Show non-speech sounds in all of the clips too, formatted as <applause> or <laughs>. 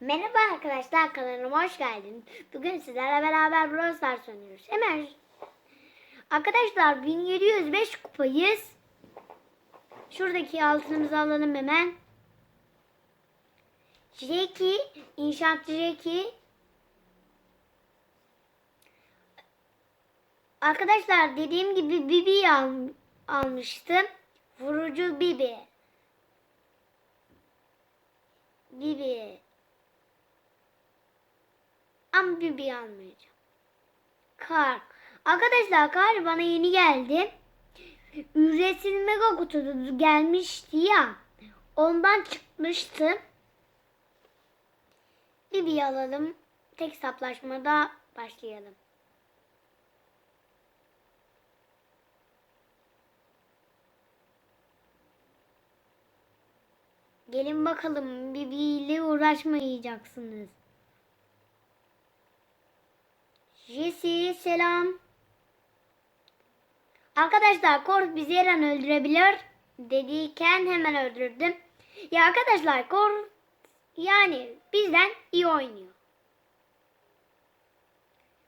Merhaba arkadaşlar kanalıma hoş geldin. Bugün sizlerle beraber Brawl Stars oynuyoruz. Hemen Arkadaşlar 1705 kupayız. Şuradaki altınımızı alalım hemen. Jackie, inşaatçı Jackie. Arkadaşlar dediğim gibi Bibi al, almıştım. Vurucu Bibi. Bibi. Ama Bibi almayacağım. Kar. Arkadaşlar kar bana yeni geldi. Ücretsiz mega kutu gelmişti ya. Ondan çıkmıştı. Bibi alalım. Tek hesaplaşmada başlayalım. Gelin bakalım Bibi ile uğraşmayacaksınız. Jesse selam. Arkadaşlar Kor bizi her an öldürebilir dediyken hemen öldürdüm. Ya arkadaşlar Kor yani bizden iyi oynuyor.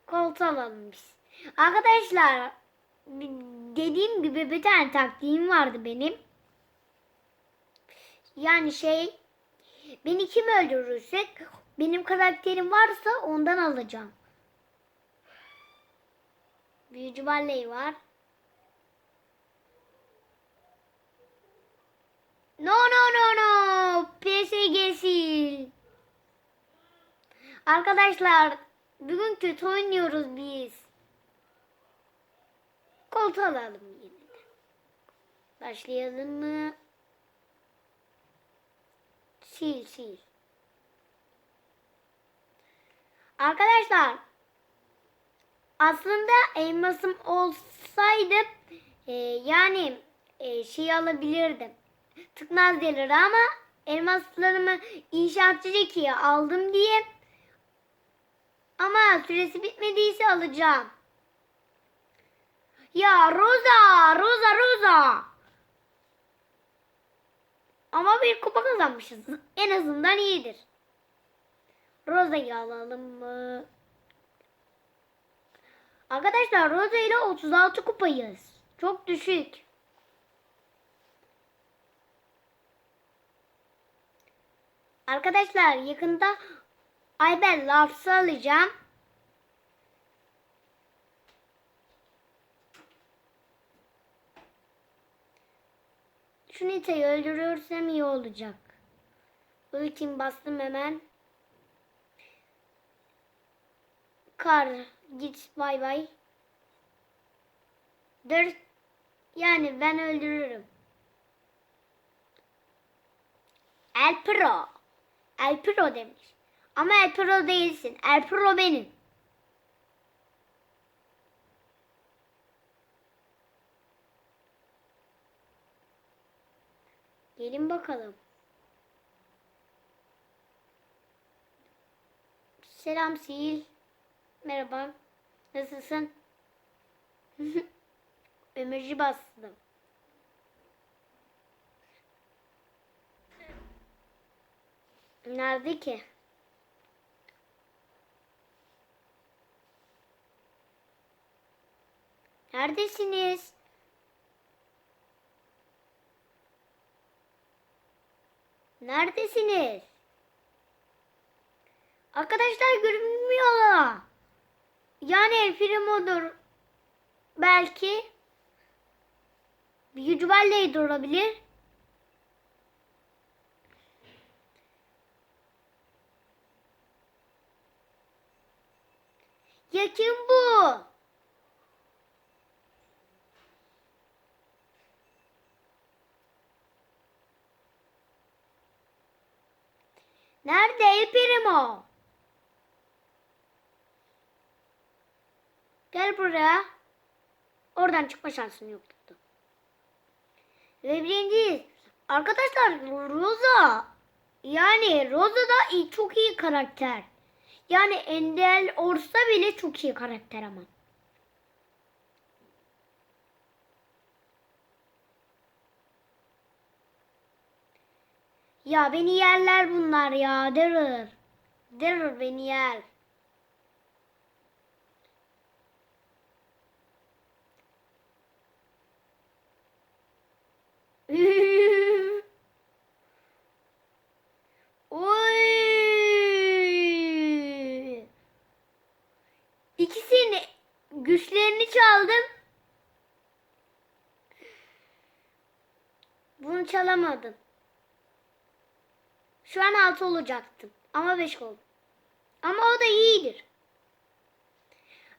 Colt alalım biz. Arkadaşlar dediğim gibi bir tane taktiğim vardı benim. Yani şey beni kim öldürürsek benim karakterim varsa ondan alacağım. Büyücü Barley var. No no no no. PSG sil. Arkadaşlar bugün kötü oynuyoruz biz. Koltuğu alalım yine de. Başlayalım mı? Sil sil. Arkadaşlar aslında elmasım olsaydı e, yani e, şey alabilirdim. Tıknaz gelir ama elmaslarımı inşaatçı Jackie'ye aldım diye ama süresi bitmediyse alacağım. Ya Rosa, Rosa, Rosa. Ama bir kupa kazanmışız. En azından iyidir. Rosa'yı alalım mı? Arkadaşlar Rosa ile 36 kupayız. Çok düşük. Arkadaşlar yakında Ayber Lars'ı alacağım. Şu Nita'yı öldürürsem iyi olacak. Ultim bastım hemen. Kar git bay bay. Dur. Yani ben öldürürüm. El Pro. El Pro demiş. Ama El Pro değilsin. El Pro benim. Gelin bakalım. Selam Sil. Merhaba. Nasılsın? <laughs> Ömürcü bastım. Nerede ki? Neredesiniz? Neredesiniz? Arkadaşlar görünmüyorlar. Yani El Primo'dur. Belki. Büyücü Valley de olabilir. Ya kim bu? Nerede El Primo? Gel buraya. Oradan çıkma şansın yoktu. Ve birinci arkadaşlar Rosa yani Rosa da iyi, çok iyi karakter. Yani Endel olsa bile çok iyi karakter ama. Ya beni yerler bunlar ya Daryl. Derur beni yer. İkisini güçlerini çaldım. Bunu çalamadım. Şu an 6 olacaktım. Ama 5 oldu. Ama o da iyidir.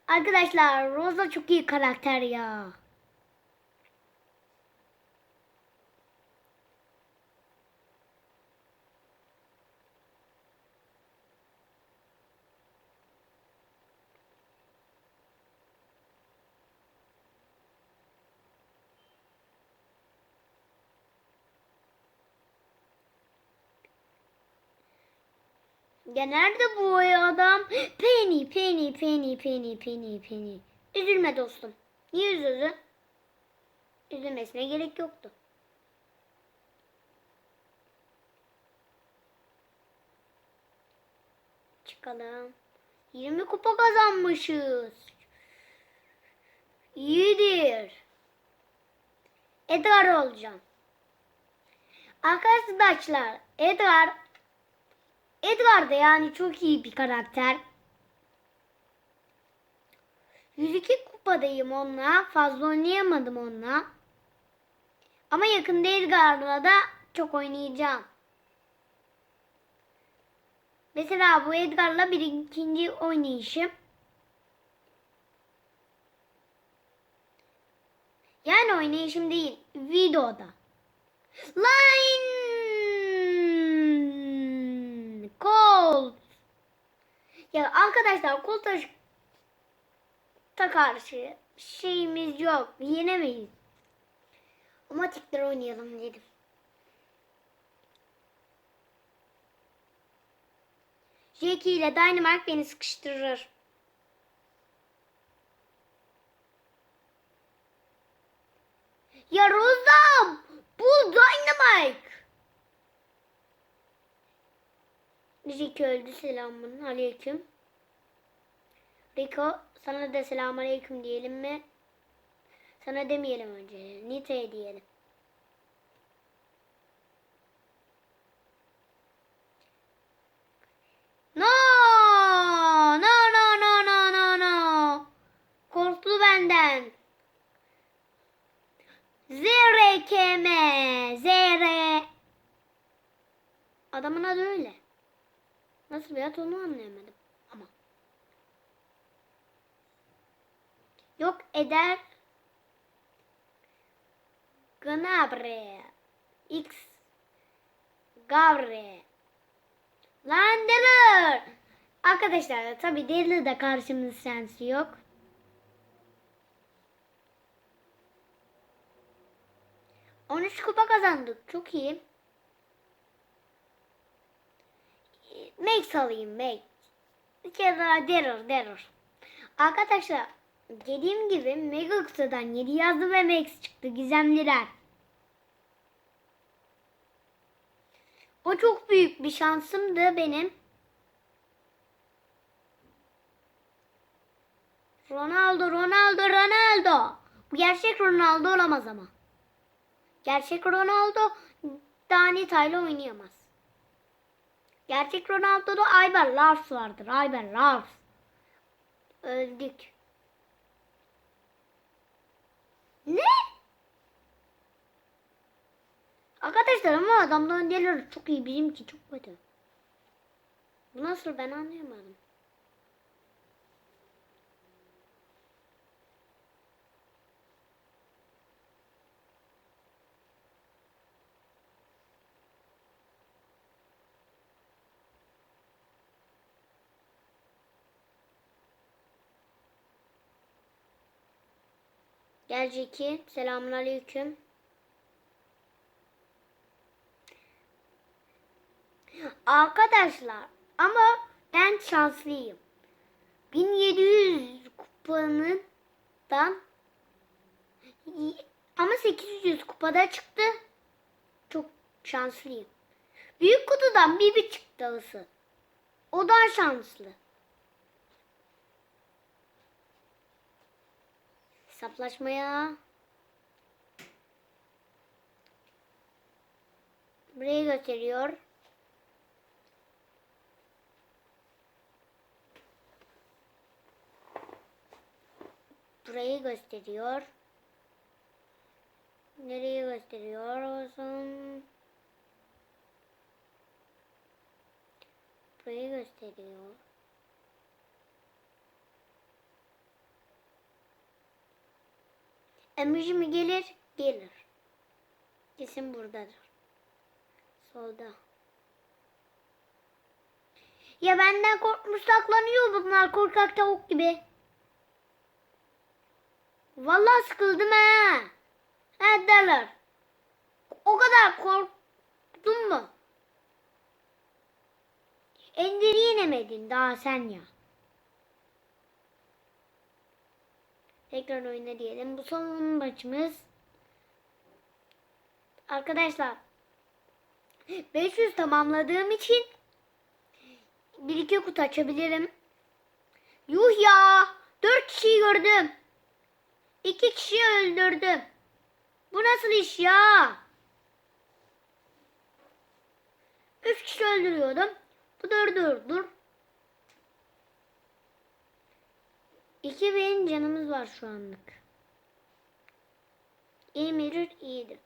Arkadaşlar Rosa çok iyi karakter ya. Ya nerede bu adam? Penny, Penny, Penny, Penny, Penny, Penny. Üzülme dostum. Niye üzüldün? Üzülmesine gerek yoktu. Çıkalım. 20 kupa kazanmışız. İyidir. Edgar olacağım. Arkadaşlar Edgar Edgar da yani çok iyi bir karakter. 102 kupadayım onunla. Fazla oynayamadım onunla. Ama yakında Edgar'la da çok oynayacağım. Mesela bu Edgar'la bir ikinci oynayışım. Yani oynayışım değil, videoda. Line Ya arkadaşlar Colt'a ta karşı şeyimiz yok. Yenemeyiz. Ama tikler oynayalım dedim. Jackie ile Dynamite beni sıkıştırır. Ya Rozam! Bu Dynamite! Jackie öldü selamun aleyküm. Rico sana da selamun aleyküm diyelim mi? Sana demeyelim önce. Nite'ye diyelim. No! No no no no no no. Korktu benden. Zere keme. Zere. Adamın adı öyle. Nasıl bir ad onu anlayamadım. Yok eder. Gnabre. X. Gavre. Lan Delir. Arkadaşlar tabi Delir'de karşımızda sensi yok. On üç kupa kazandık. Çok iyi. Max alayım Max. Bir kere daha Deror Deror. Arkadaşlar dediğim gibi Mega Kısa'dan 7 yazdı ve Max çıktı. Gizemliler. O çok büyük bir şansımdı benim. Ronaldo, Ronaldo, Ronaldo. Bu gerçek Ronaldo olamaz ama. Gerçek Ronaldo Danita ile oynayamaz. Gerçek Ronaldo'da Ayber Lars vardır. Ayber Lars. Öldük. Ne? Arkadaşlar ama adamdan gelir çok iyi bizimki çok kötü. Bu nasıl ben anlayamadım. Gel Jackie. Selamun aleyküm. Arkadaşlar ama ben şanslıyım. 1700 kupanın ama 800 kupada çıktı. Çok şanslıyım. Büyük kutudan bir çıktı ısı. O daha şanslı. Hesaplaşmaya. Burayı gösteriyor. Burayı gösteriyor. Nereyi gösteriyor olsun? Burayı gösteriyor. Emoji mi gelir? Gelir. Kesin buradadır. Solda. Ya benden korkmuş saklanıyor bunlar korkak tavuk gibi. Vallahi sıkıldım ha. Ha derler. O kadar korktun mu? Ender'i yenemedin daha sen ya. Tekrar oyna diyelim. Bu son maçımız. Arkadaşlar 500 tamamladığım için bir iki kutu açabilirim. Yuh ya! 4 kişiyi gördüm. 2 kişiyi öldürdüm. Bu nasıl iş ya? 3 kişi öldürüyordum. Bu dördü dur. 2000 canımız var şu anlık. İyi midir? İyidir.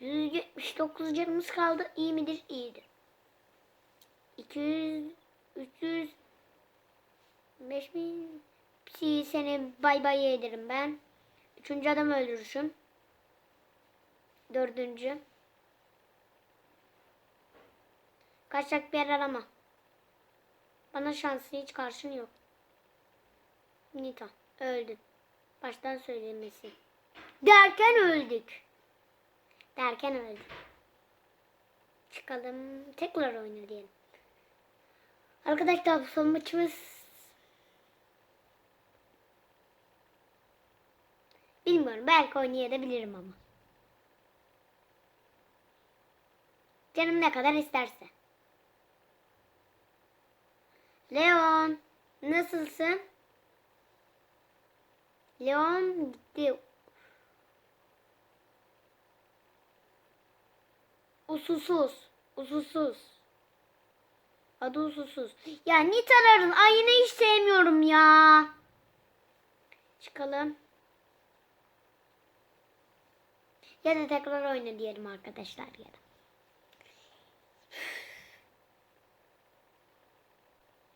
179 canımız kaldı. İyi midir? İyidir. 200 300 5000 Psi seni bay bay ederim ben. Üçüncü adam öldürüşüm. Dördüncü. Kaçacak bir yer arama. Bana şansı hiç karşın yok. Nita öldün. Baştan söylemesi. Derken öldük. Derken öldük. Çıkalım. Tekrar oyna diyelim. Arkadaşlar son maçımız Bilmiyorum. Belki oynayabilirim ama. Canım ne kadar isterse. Leon. Nasılsın? Leon gitti. Ususuz. Ususuz. Adı ususuz. Ya Nita'ların ayını hiç sevmiyorum ya. Çıkalım. Ya da tekrar oyna diyelim arkadaşlar ya da.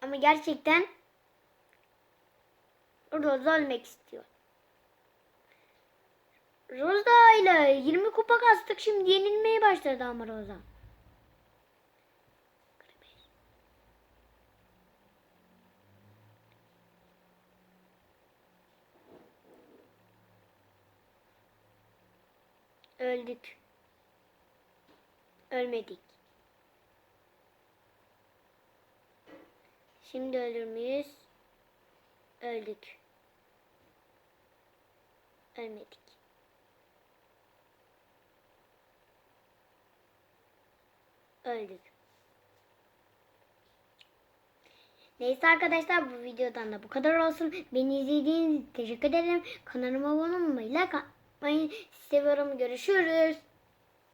Ama gerçekten Rosa ölmek istiyor. Rosa ile 20 kupa kastık şimdi yenilmeye başladı ama Rosa. Öldük. Ölmedik. Şimdi ölür müyüz? Öldük. Ölmedik. Öldük. Neyse arkadaşlar bu videodan da bu kadar olsun. Beni izlediğiniz için teşekkür ederim. Kanalıma abone olmayı, like atmayı seviyorum. Görüşürüz.